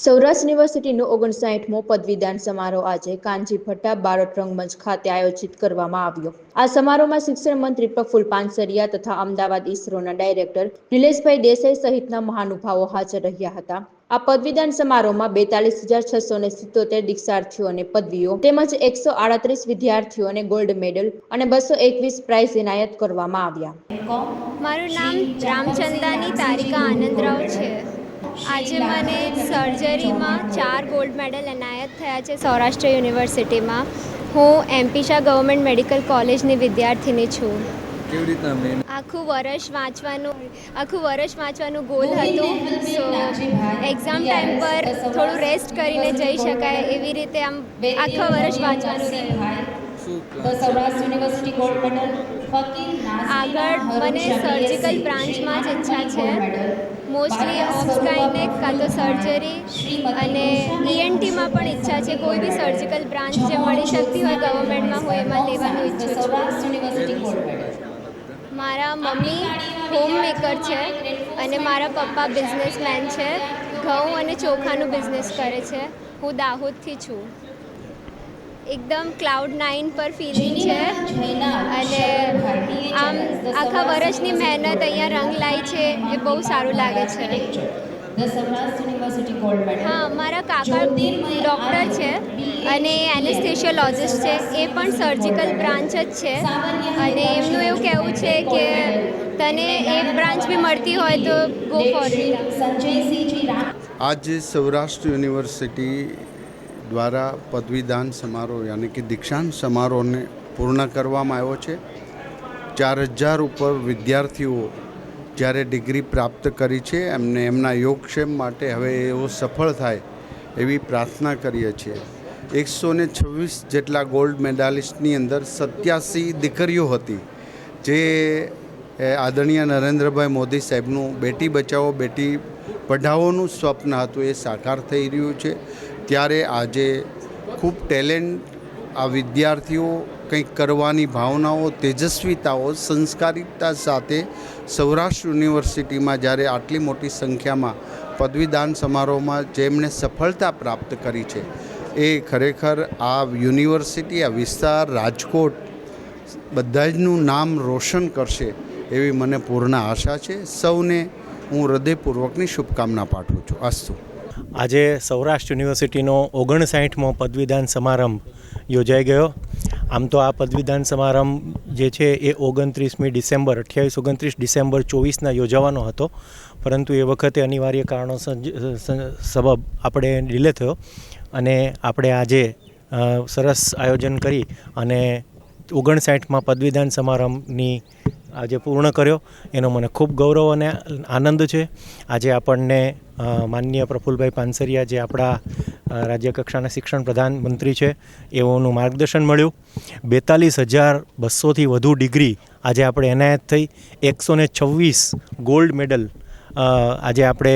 સૌરાષ્ટ્ર યુનિવર્સિટીનો ઓગણસાઠમો પદવીદાન સમારોહ આજે કાનજી ભટ્ટા બારોટ રંગમંચ ખાતે આયોજિત કરવામાં આવ્યો. આ સમારોહમાં શિક્ષણ મંત્રી પ્રફુલ પાનસરિયા તથા અમદાવાદ ઇસરોના ડાયરેક્ટર નિલેશભાઈ દેસાઈ સહિતના મહાનુભાવો હાજર રહ્યા હતા. આ પદવીદાન સમારોહમાં બેતાલીસ હજાર છસો ને સિત્તોતેર દીક્ષાર્થીઓને પદવીઓ તેમજ એકસો આડત્રીસ વિદ્યાર્થીઓને ગોલ્ડ મેડલ અને બસો એકવીસ પ્રાઇઝ એનાયત કરવામાં આવ્યા. મારું નામ રામચંદાની તારિકા આનંદરાવ છે. આજે મને સર્જરીમાં ચાર ગોલ્ડ મેડલ એનાયત થયા છે સૌરાષ્ટ્ર યુનિવર્સિટીમાં. હું એમપી શાહ ગવર્મેન્ટ મેડિકલ કોલેજની વિદ્યાર્થીની છું. કેવી રીતના મેન આખું વર્ષ વાંચવાનું આખું વર્ષ વાંચવાનું ગોલ હતું. સો એક્ઝામ ટાઈમ પર થોડું રેસ્ટ કરીને જઈ શકાય એવી રીતે આમ આખા વર્ષ વાંચવાનું રહ્યું. આગળ મને સર્જિકલ બ્રાન્ચમાં જ ઈચ્છા છે. મોસ્ટલી ઓબ્સગાઇનેક કાં તો સર્જરી અને ઈએનટીમાં પણ ઈચ્છા છે, કોઈ બી સર્જિકલ બ્રાન્ચ જે મળી શકતી હોય ગવર્મેન્ટમાં હોય, એમાં લેવાનું ઈચ્છું છું. મારા મમ્મી હોમ મેકર છે અને મારા પપ્પા બિઝનેસમેન છે, ઘઉં અને ચોખાનું બિઝનેસ કરે છે હું દાહોદથી છું એકદમ ક્લાઉડ નાઇન પર ફિલિંગ છે. અને આમ આખા વર્ષની મહેનત અહીંયા રંગ લાય છે એ બહુ સારું લાગે છે. હા મારા કાકા ડૉક્ટર છે અને એનેસ્થેશિયોલોજિસ્ટ છે. એ પણ સર્જિકલ બ્રાન્ચ જ છે. અને એમનું એવું કહેવું છે કે તને એ બ્રાન્ચ બી મળતી હોય તો ગો ફોર આજ સૌરાષ્ટ્ર યુનિવર્સિટી દ્વારા પદવીદાન સમારોહ યાની કે દીક્ષાંત સમારોહને પૂર્ણ કરવામાં આવ્યો છે. ચાર હજાર ઉપર વિદ્યાર્થીઓ જ્યારે ડિગ્રી પ્રાપ્ત કરી છે, એમને એમના યોગક્ષેમ માટે હવે એવો સફળ થાય એવી પ્રાર્થના કરીએ છીએ. એકસો ને છવ્વીસ જેટલા ગોલ્ડ મેડાલિસ્ટની અંદર સત્યાસી દીકરીઓ હતી. જે આદરણીય નરેન્દ્રભાઈ મોદી સાહેબનું બેટી બચાવો, બેટી પઢાઓનું સ્વપ્ન હતું, એ સાકાર થઈ રહ્યું છે. ત્યારે આજે ખૂબ ટેલેન્ટ આ વિદ્યાર્થીઓ કંઈક કરવાની ભાવનાઓ, તેજસ્વીતાઓ સંસ્કારિકતા સાથે સૌરાષ્ટ્ર યુનિવર્સિટીમાં જ્યારે આટલી મોટી સંખ્યામાં પદવીદાન સમારોહમાં જેમણે સફળતા પ્રાપ્ત કરી છે, એ ખરેખર આ યુનિવર્સિટી, આ વિસ્તાર, રાજકોટ બધા જનું નામ રોશન કરશે એવી મને પૂર્ણ આશા છે. સૌને હું હૃદયપૂર્વકની શુભકામના પાઠવું છું. અસ્તુ. આજે સૌરાષ્ટ્ર યુનિવર્સિટીનો ઓગણસાઠમો પદવીદાન સમારંભ યોજાઈ ગયો. આમ તો આ પદવીદાન સમારંભ જે છે એ ઓગણત્રીસમી ડિસેમ્બર, અઠ્યાવીસ ઓગણત્રીસ ડિસેમ્બર ચોવીસના યોજાવાનો હતો. પરંતુ એ વખતે અનિવાર્ય કારણો સબબ આપણે ડિલે થયો અને આપણે આજે સરસ આયોજન કરી અને ઓગણસાઠમાં પદવીદાન સમારંભની આજે પૂર્ણ કર્યો. એનો મને ખૂબ ગૌરવ અને આનંદ છે. આજે આપણને માનનીય પ્રફુલભાઈ પાનસરિયા જે આપણા રાજ્ય કક્ષાના શિક્ષણ પ્રધાન મંત્રી છે, એઓનું માર્ગદર્શન મળ્યું. બેતાલીસ હજાર બસોથી વધુ ડિગ્રી આજે આપણે એનાયત થઈ. એકસો ને છવ્વીસ ગોલ્ડ મેડલ આજે આપણે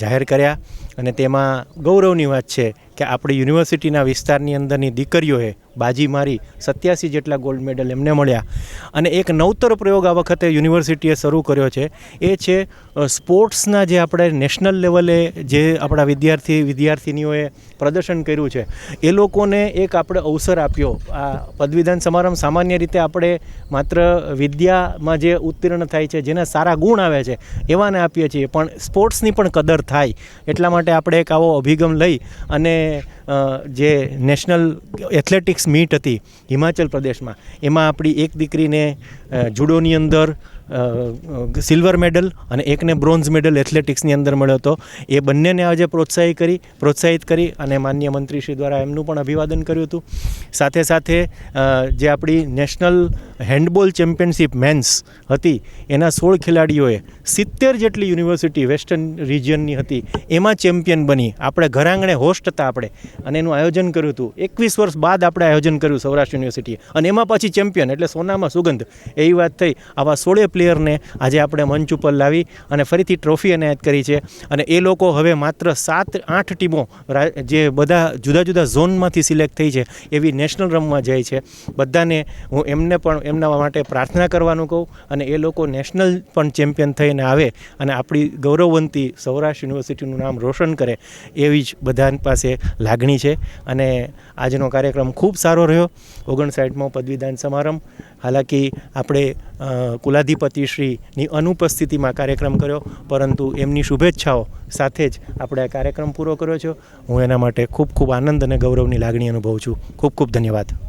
જાહેર કર્યા. અને તેમાં ગૌરવની વાત છે કે આપણી યુનિવર્સિટીના વિસ્તારની અંદરની દીકરીઓએ બાજી મારી સત્યાસી જેટલા ગોલ્ડ મેડલ એમને મળ્યા. અને એક નવતર પ્રયોગ આ વખતે યુનિવર્સિટીએ શરૂ કર્યો છે. એ છે સ્પોર્ટ્સના જે આપણે નેશનલ લેવલે જે આપણા વિદ્યાર્થી, વિદ્યાર્થિનીઓએ પ્રદર્શન કર્યું છે, એ લોકોને એક આપણે અવસર આપ્યો. આ પદવીદાન સમારંભ સામાન્ય રીતે આપણે માત્ર વિદ્યામાં જે ઉત્તીર્ણ થાય છે, જેના સારા ગુણ આવે છે, એવાને આપીએ છીએ. પણ સ્પોર્ટ્સની પણ કદર થાય. એટલા માટે આપણે એક આવો અભિગમ લઈ અને જે નેશનલ એથ્લેટિક્સ મીટ હતી હિમાચલ પ્રદેશમાં. એમાં આપણી એક દીકરીને જુડોની અંદર સિલ્વર મેડલ અને એકને બ્રોન્ઝ મેડલ એથ્લેટિક્સની અંદર મળ્યો હતો. એ બંનેને આજે પ્રોત્સાહિત કરી પ્રોત્સાહિત કરી અને માન્ય મંત્રીશ્રી દ્વારા એમનું પણ અભિવાદન કર્યું હતું. સાથે સાથે જે આપણી નેશનલ હેન્ડબોલ ચેમ્પિયનશિપ મેન્સ હતી, એના સોળ ખેલાડીઓએ સિત્તેર જેટલી યુનિવર્સિટી વેસ્ટર્ન રિજિયનની હતી. એમાં ચેમ્પિયન બની. આપણે ઘરાંગણે હોસ્ટ હતા આપણે. અને એનું આયોજન કર્યું હતું. એકવીસ વર્ષ બાદ આપણે આયોજન કર્યું સૌરાષ્ટ્ર યુનિવર્સિટીએ અને એમાં પછી ચેમ્પિયન એટલે સોનામાં સુગંધ. એવી વાત થઈ. આવા સોળે પ્લેયરને આજે આપણે મંચ ઉપર લાવી અને ફરીથી ટ્રોફી એનાયત કરી છે. અને એ લોકો હવે માત્ર સાત આઠ ટીમો જે બધા જુદા જુદા ઝોનમાંથી સિલેક્ટ થઈ છે એવી નેશનલ રમવા જાય છે. બધાને હું એમને પણ એમના માટે પ્રાર્થના કરવાનું કહું અને એ લોકો નેશનલ પણ ચેમ્પિયન થઈને આવે અને આપણી ગૌરવવંતી સૌરાષ્ટ્ર યુનિવર્સિટીનું નામ રોશન કરે એવી જ બધા પાસે લાગણી છે. અને આજનો કાર્યક્રમ ખૂબ સારો રહ્યો. ઓગણસાઠમો પદવીદાન સમારંભ. હાલાકી આપણે અ, કુલાધિપતિશ્રીની અનુપસ્થિતિમાં કાર્યક્રમ કર્યો, પરંતુ એમની શુભેચ્છાઓ સાથે જ આપણે આ કાર્યક્રમ પૂરો કર્યો છે. હું એના માટે ખૂબ ખૂબ આનંદ અને ગૌરવની લાગણી અનુભવું છું. ખૂબ ખૂબ ધન્યવાદ.